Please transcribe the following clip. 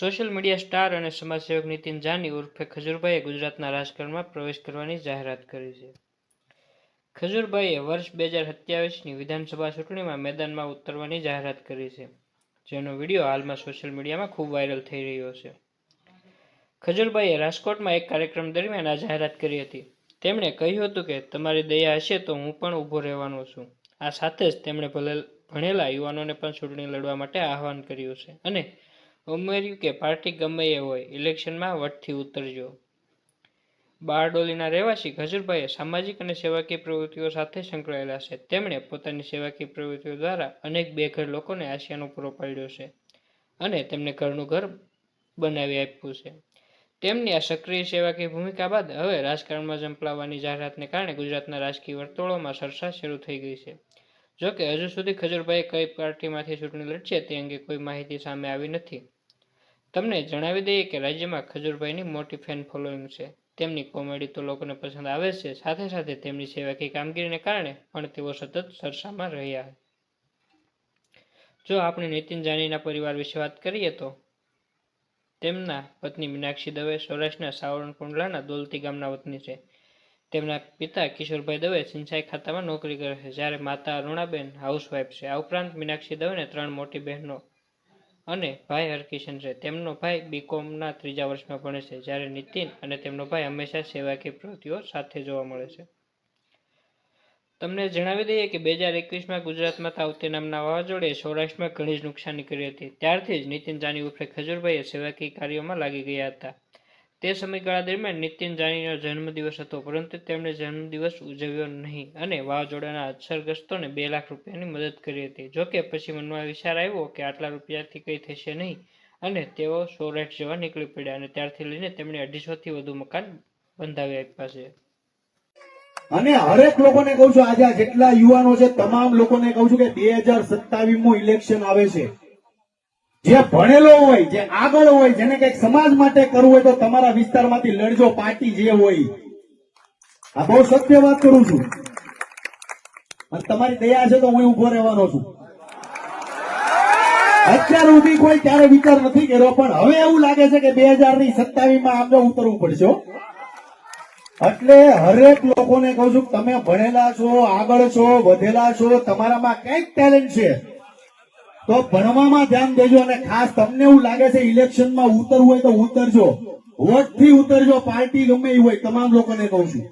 Social media star અને સમાજસેવક નીતિન જાની ઉર્ફે ખજુરભાઈએ ગુજરાતના રાજકારણમાં પ્રવેશ કરવાની જાહેરાત કરી છે. ખજુરભાઈએ વર્ષ બે હજાર સત્યાવીસની વિધાનસભા ચૂંટણીમાં મેદાનમાં ઉતરવાની જાહેરાત કરી છે, જેનો વીડિયો હાલમાં સોશિયલ મીડિયામાં ખૂબ વાયરલ થઈ રહ્યો છે. ખજુરભાઈએ રાજકોટમાં એક કાર્યક્રમ દરમિયાન આ જાહેરાત કરી હતી. તેમણે કહ્યું હતું કે, તમારી દયા હશે તો હું પણ ઊભો રહેવાનો છું. આ સાથે જ તેમણે ભલે, ભણેલા યુવાનોને પણ ચૂંટણી લડવા માટે આહવાન કર્યું છે અને ઉમેર્યું કે પાર્ટી ગમે એ હોય, ઇલેક્શનમાં વટથી ઉતરજો. બારડોલીના રહેવાસી ખજુરભાઈએ સામાજિક અને સેવાકીય પ્રવૃત્તિઓ સાથે સંકળાયેલા છે. તેમણે પોતાની સેવાકીય પ્રવૃત્તિઓ દ્વારા અનેક બેઘર લોકોને આશિયાનો પૂરો પાડ્યો છે અને તેમને ઘરનું ઘર બનાવી આપ્યું છે. તેમની આ સક્રિય સેવાકીય ભૂમિકા બાદ હવે રાજકારણમાં ઝંપલાવવાની જાહેરાતને કારણે ગુજરાતના રાજકીય વર્તુળોમાં ચર્ચા શરૂ થઈ ગઈ છે. જોકે હજુ સુધી ખજુરભાઈ કઈ પાર્ટીમાંથી ચૂંટણી લડશે તે અંગે કોઈ માહિતી સામે આવી નથી. તમને જણાવી દઈએ કે રાજ્યમાં ખજૂરભાઈની મોટી ફેન ફોલોઈંગ છે. તેમની કોમેડી તો લોકોને પસંદ આવે છે, સાથે સાથે તેમની સેવાકીય કામગીરીને કારણે પણ તેઓ સતત ચર્ચામાં રહ્યા જો આપણે નીતિન જાનીના પરિવાર વિશે વાત કરીએ તો તેમના પત્ની મીનાક્ષી દવે સૌરાષ્ટ્રના સાવરણકુંડલાના દોલતી ગામના વતની છે. તેમના પિતા કિશોરભાઈ દવે સિંચાઈ ખાતામાં નોકરી કરે છે. જ્યારે માતા અરુણાબેન હાઉસવાઈફ છે. આ ઉપરાંત મીનાક્ષી દવેને ત્રણ મોટી બહેનો અને ભાઈ હરકિશન છે. તેમનો ભાઈ બીકોમના ત્રીજા વર્ષમાં ભણે છે. જ્યારે નીતિન અને તેમનો ભાઈ હંમેશા સેવાકીય પ્રવૃત્તિઓ સાથે જોવા મળે છે. તમને જણાવી દઈએ કે બે હજાર એકવીસમાં ગુજરાતમાં તાવતે નામના વાવાઝોડે સૌરાષ્ટ્રમાં ઘણી જ નુકસાની કરી હતી. ત્યારથી જ નીતિન જાની ઉર્ફે ખજુરભાઈએ સેવાકીય કાર્યોમાં લાગી ગયા હતા. તે સમયગાળા દરમિયાન નિતિન જાનીનો જન્મદિવસ હતો, પરંતુ તેમણે જન્મદિવસ ઉજવ્યો નહીં અને વાવાઝોડાના અસરગ્રસ્તોને બે લાખ રૂપિયાની મદદ કરી હતી. જોકે પછી મનમાં વિચાર આવ્યો કે આટલા રૂપિયાથી કંઈ થશે નહીં અને તેઓ સૌરાષ્ટ્ર જવા નીકળી પડ્યા અને ત્યારથી લઈને તેમણે અઢીસોથી વધુ મકાન બંધાવી આપ્યા છે અને હરેક લોકોને કહું છું, આજે જેટલા યુવાનો છે, તમામ લોકોને કહું છું કે બે હજાર સત્તાવીસમાં ઇલેક્શન આવે છે. જે ભણેલો હોય, જે આગળ હોય, જેને કંઈક સમાજ માટે કરવું હોય તો તમારા વિસ્તારમાંથી લડજો, પાર્ટી જે હોય. આ બહુ સત્ય વાત કરું છું. અને તમારી દયા છે તો હું ઊભો રહેવાનો છું. અત્યાર સુધી કોઈ ત્યારે વિચાર નથી કર્યો, પણ હવે એવું લાગે છે કે બે હજારની સત્તાવીસમાં આપણે ઉતરવું પડશે. એટલે હરેક લોકોને કહું છું તમે ભણેલા છો, આગળ છો, વધેલા છો, તમારામાં કંઈક ટેલેન્ટ છે. તો ભણવામાં ધ્યાન દેજો અને ખાસ તમને એવું લાગે છે ઇલેક્શનમાં ઉતરવું હોય તો ઉતરજો. વોટથી ઉતરજો, પાર્ટી ગમે એ હોય, તમામ લોકોને કહું છું.